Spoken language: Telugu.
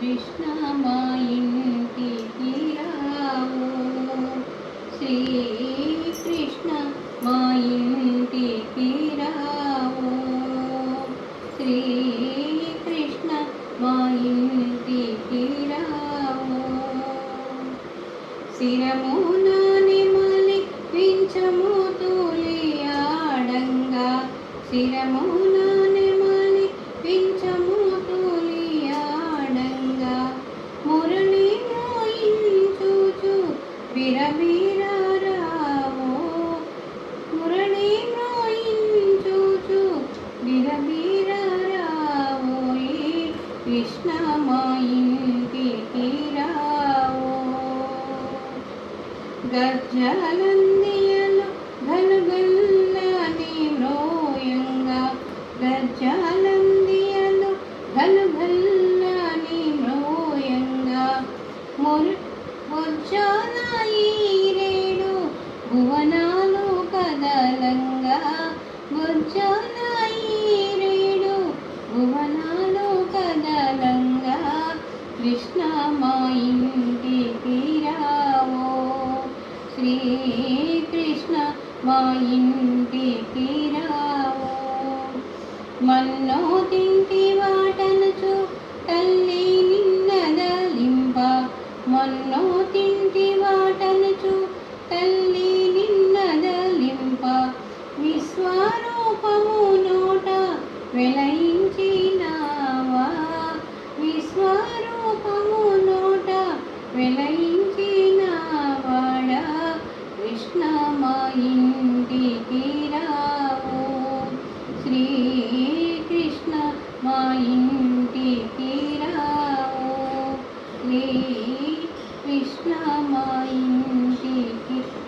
కృష్ణ మా ఇంటికి రావు శ్రీకృష్ణ మా ఇంటికి రావు శ్రీకృష్ణ మా ఇంటికి రావు శిరమున నిమలి వించము తూలి ఆడంగా శిరమున నిమలి వించము విరబిరారావో మురళి మోయించుచు విరబిరారావోయి కృష్ణ మా ఇంటికి రావో. గజ్జలందియలు గలుగల్లని మ్రోయంగా గజ్జలందియలు గలుగల్లని మ్రోయంగా ముర్ రేడు భువనాలు కదలంగా. రేడు భువనాలు కదలంగా. కృష్ణ మా ఇంటికి రావో శ్రీకృష్ణ మా ఇంటికి రావో మన్నో తింటి వాటనుచు తల్లి పాపము నోట వెలయించినావా? విశ్వరూపము నోట వెలయించినావాడా? కృష్ణ మా ఇంటికి రావు. శ్రీకృష్ణ మా ఇంటికి రావు. శ్రీ కృష్ణ మా ఇంటికి